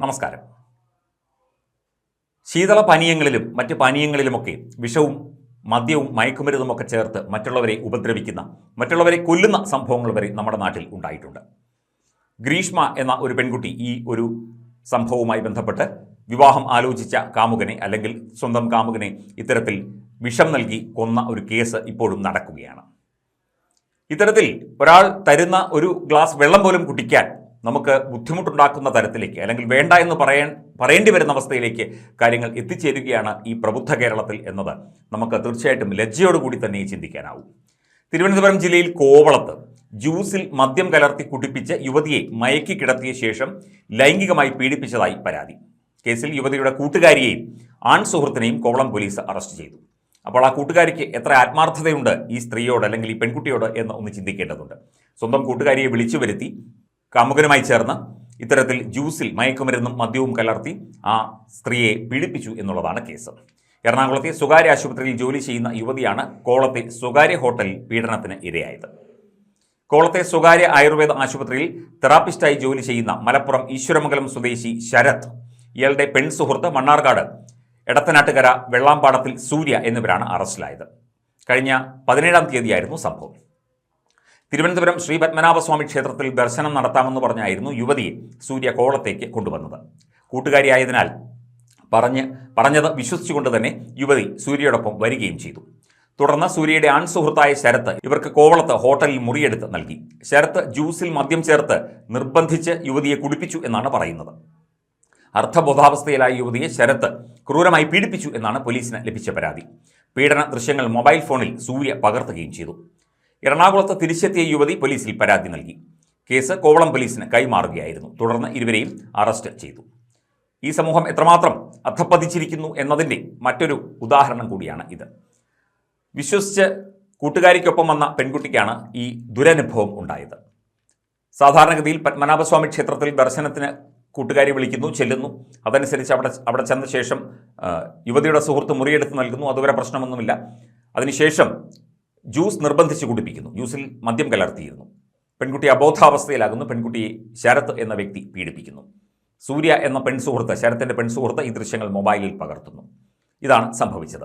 നമസ്കാരം. ശീതള പാനീയങ്ങളിലും മറ്റ് പാനീയങ്ങളിലുമൊക്കെ വിഷവും മദ്യവും മയക്കുമരുന്നുമൊക്കെ ചേർത്ത് മറ്റുള്ളവരെ ഉപദ്രവിക്കുന്ന മറ്റുള്ളവരെ കൊല്ലുന്ന സംഭവങ്ങൾ വരെ നമ്മുടെ നാട്ടിൽ ഉണ്ടായിട്ടുണ്ട്. ഗ്രീഷ്മ എന്ന ഒരു പെൺകുട്ടി ഈ ഒരു സംഭവവുമായി ബന്ധപ്പെട്ട് വിവാഹം ആലോചിച്ച കാമുകനെ അല്ലെങ്കിൽ സ്വന്തം കാമുകനെ ഇത്തരത്തിൽ വിഷം നൽകി കൊന്ന ഒരു കേസ് ഇപ്പോഴും നടക്കുകയാണ്. ഇത്തരത്തിൽ ഒരാൾ തരുന്ന ഒരു ഗ്ലാസ് വെള്ളം പോലും കുടിക്കാൻ നമുക്ക് ബുദ്ധിമുട്ടുണ്ടാക്കുന്ന തരത്തിലേക്ക് അല്ലെങ്കിൽ വേണ്ട എന്ന് പറയാൻ പറയേണ്ടി വരുന്ന അവസ്ഥയിലേക്ക് കാര്യങ്ങൾ എത്തിച്ചേരുകയാണ് ഈ പ്രബുദ്ധ കേരളത്തിൽ എന്നത്. നമുക്ക് തീർച്ചയായിട്ടും ലജ്ജയോടുകൂടി തന്നെ ചിന്തിക്കാനാവും. തിരുവനന്തപുരം ജില്ലയിൽ കോവളത്ത് ജ്യൂസിൽ മദ്യം കലർത്തി കുടിപ്പിച്ച് യുവതിയെ മയക്കി കിടത്തിയ ശേഷം ലൈംഗികമായി പീഡിപ്പിച്ചതായി പരാതി. കേസിൽ യുവതിയുടെ കൂട്ടുകാരിയെയും ആൺ സുഹൃത്തിനെയും കോവളം പോലീസ് അറസ്റ്റ് ചെയ്തു. അപ്പോൾ ആ കൂട്ടുകാരിക്ക് എത്ര ആത്മാർത്ഥതയുണ്ട് ഈ സ്ത്രീയോട് അല്ലെങ്കിൽ ഈ പെൺകുട്ടിയോട് എന്ന് ഒന്ന് ചിന്തിക്കേണ്ടതുണ്ട്. സ്വന്തം കൂട്ടുകാരിയെ വിളിച്ചു വരുത്തി കാമുകനുമായി ചേർന്ന് ഇത്തരത്തിൽ ജ്യൂസിൽ മയക്കുമരുന്നും മദ്യവും കലർത്തി ആ സ്ത്രീയെ പീഡിപ്പിച്ചു എന്നുള്ളതാണ് കേസ്. എറണാകുളത്തെ സ്വകാര്യ ആശുപത്രിയിൽ ജോലി ചെയ്യുന്ന യുവതിയാണ് കോളത്തെ സ്വകാര്യ ഹോട്ടലിൽ പീഡനത്തിന് ഇരയായത്. കോളത്തെ സ്വകാര്യ ആയുർവേദ ആശുപത്രിയിൽ തെറാപ്പിസ്റ്റായി ജോലി ചെയ്യുന്ന മലപ്പുറം ഈശ്വരമംഗലം സ്വദേശി ശരത് ഇയാളുടെ പെൺ സുഹൃത്ത് മണ്ണാർക്കാട് എടത്തനാട്ടുകര വെള്ളാമ്പാടത്തിൽ സൂര്യ എന്നിവരാണ് അറസ്റ്റിലായത്. കഴിഞ്ഞ പതിനേഴാം തീയതിയായിരുന്നു സംഭവം. തിരുവനന്തപുരം ശ്രീ പത്മനാഭസ്വാമി ക്ഷേത്രത്തിൽ ദർശനം നടത്താമെന്ന് പറഞ്ഞായിരുന്നു യുവതിയെ സൂര്യ കോളത്തേക്ക് കൊണ്ടുവന്നത്. കൂട്ടുകാരിയായതിനാൽ പറഞ്ഞ് പറഞ്ഞത് വിശ്വസിച്ചുകൊണ്ട് തന്നെ യുവതി സൂര്യയോടൊപ്പം വരികയും ചെയ്തു. തുടർന്ന് സൂര്യയുടെ ആൺ സുഹൃത്തായ ശരത്ത് ഇവർക്ക് കോവളത്ത് ഹോട്ടലിൽ മുറിയെടുത്ത് നൽകി. ശരത്ത് ജ്യൂസിൽ മദ്യം ചേർത്ത് നിർബന്ധിച്ച് യുവതിയെ കുടിപ്പിച്ചു എന്നാണ് പറയുന്നത്. അർത്ഥബോധാവസ്ഥയിലായ യുവതിയെ ശരത്ത് ക്രൂരമായി പീഡിപ്പിച്ചു എന്നാണ് പോലീസിന് ലഭിച്ച പരാതി. പീഡന ദൃശ്യങ്ങൾ മൊബൈൽ ഫോണിൽ സൂര്യ പകർത്തുകയും ചെയ്തു. എറണാകുളത്ത് തിരിച്ചെത്തിയ യുവതി പോലീസിൽ പരാതി നൽകി. കേസ് കോവളം പോലീസിന് കൈമാറുകയായിരുന്നു. തുടർന്ന് ഇരുവരെയും അറസ്റ്റ് ചെയ്തു. ഈ സമൂഹം എത്രമാത്രം അധപ്പതിച്ചിരിക്കുന്നു എന്നതിന്റെ മറ്റൊരു ഉദാഹരണം കൂടിയാണ് ഇത്. വിശ്വസിച്ച് കൂട്ടുകാരിക്കൊപ്പം വന്ന പെൺകുട്ടിക്കാണ് ഈ ദുരനുഭവം ഉണ്ടായത്. സാധാരണഗതിയിൽ പത്മനാഭസ്വാമി ക്ഷേത്രത്തിൽ ദർശനത്തിന് കൂട്ടുകാരി വിളിക്കുന്നു ചെല്ലുന്നു. അതനുസരിച്ച് അവിടെ അവിടെ ചെന്ന ശേഷം യുവതിയുടെ സുഹൃത്ത് മുറിയെടുത്ത് നൽകുന്നു. അതുവരെ പ്രശ്നമൊന്നുമില്ല. അതിനുശേഷം ജ്യൂസ് നിർബന്ധിച്ച് കുടിപ്പിക്കുന്നു. ജ്യൂസിൽ മദ്യം കലർത്തിയിരുന്നു. പെൺകുട്ടി അബോധാവസ്ഥയിലാകുന്നു. പെൺകുട്ടിയെ ശരത് എന്ന വ്യക്തി പീഡിപ്പിക്കുന്നു. സൂര്യ എന്ന പെൺ സുഹൃത്ത് ശരത്തിന്റെ പെൺ സുഹൃത്ത് ഈ ദൃശ്യങ്ങൾ മൊബൈലിൽ പകർത്തുന്നു. ഇതാണ് സംഭവിച്ചത്.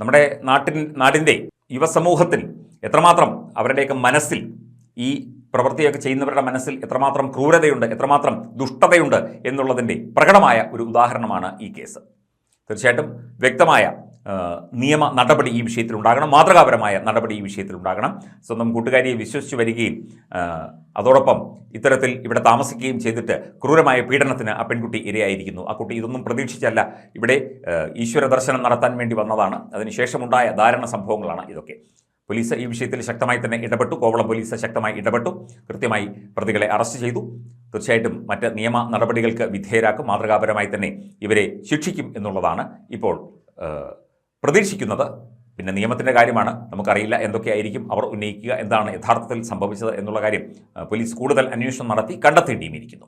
നമ്മുടെ നാട്ടിൻ നാടിന്റെ യുവസമൂഹത്തിൽ എത്രമാത്രം അവരുടെയൊക്കെ മനസ്സിൽ ഈ പ്രവൃത്തിയൊക്കെ ചെയ്യുന്നവരുടെ മനസ്സിൽ എത്രമാത്രം ക്രൂരതയുണ്ട് എത്രമാത്രം ദുഷ്ടതയുണ്ട് എന്നുള്ളതിന്റെ പ്രകടമായ ഒരു ഉദാഹരണമാണ് ഈ കേസ്. തീർച്ചയായിട്ടും വ്യക്തമായ നിയമ നടപടി ഈ വിഷയത്തിൽ ഉണ്ടാകണം മാതൃകാപരമായ നടപടി ഈ വിഷയത്തിൽ ഉണ്ടാകണം സ്വന്തം കൂട്ടുകാരിയെ വിശ്വസിച്ച് വരികയും അതോടൊപ്പം ഇത്തരത്തിൽ ഇവിടെ താമസിക്കുകയും ചെയ്തിട്ട് ക്രൂരമായ പീഡനത്തിന് ആ പെൺകുട്ടി ഇരയായിരിക്കുന്നു. ആ കുട്ടി ഇതൊന്നും പ്രതീക്ഷിച്ചല്ല. ഇവിടെ ഈശ്വര ദർശനം നടത്താൻ വേണ്ടി വന്നതാണ്. അതിനുശേഷമുണ്ടായ ധാരണ സംഭവങ്ങളാണ് ഇതൊക്കെ. പോലീസ് ഈ വിഷയത്തിൽ ശക്തമായി തന്നെ ഇടപെട്ടു. കോവളം പോലീസ് ശക്തമായി ഇടപെട്ടു. കൃത്യമായി പ്രതികളെ അറസ്റ്റ് ചെയ്തു. തീർച്ചയായിട്ടും മറ്റ് നിയമ നടപടികൾക്ക് വിധേയരാക്കും. മാതൃകാപരമായി തന്നെ ഇവരെ ശിക്ഷിക്കും എന്നുള്ളതാണ് ഇപ്പോൾ പ്രതീക്ഷിക്കുന്നത്. പിന്നെ നിയമത്തിന്റെ കാര്യമാണ്. നമുക്കറിയില്ല എന്തൊക്കെയായിരിക്കും അവർ ഉന്നയിക്കുക എന്താണ് യഥാർത്ഥത്തിൽ സംഭവിച്ചത് എന്നുള്ള കാര്യം പോലീസ് കൂടുതൽ അന്വേഷണം നടത്തി കണ്ടെത്തേണ്ടിയും ഇരിക്കുന്നു.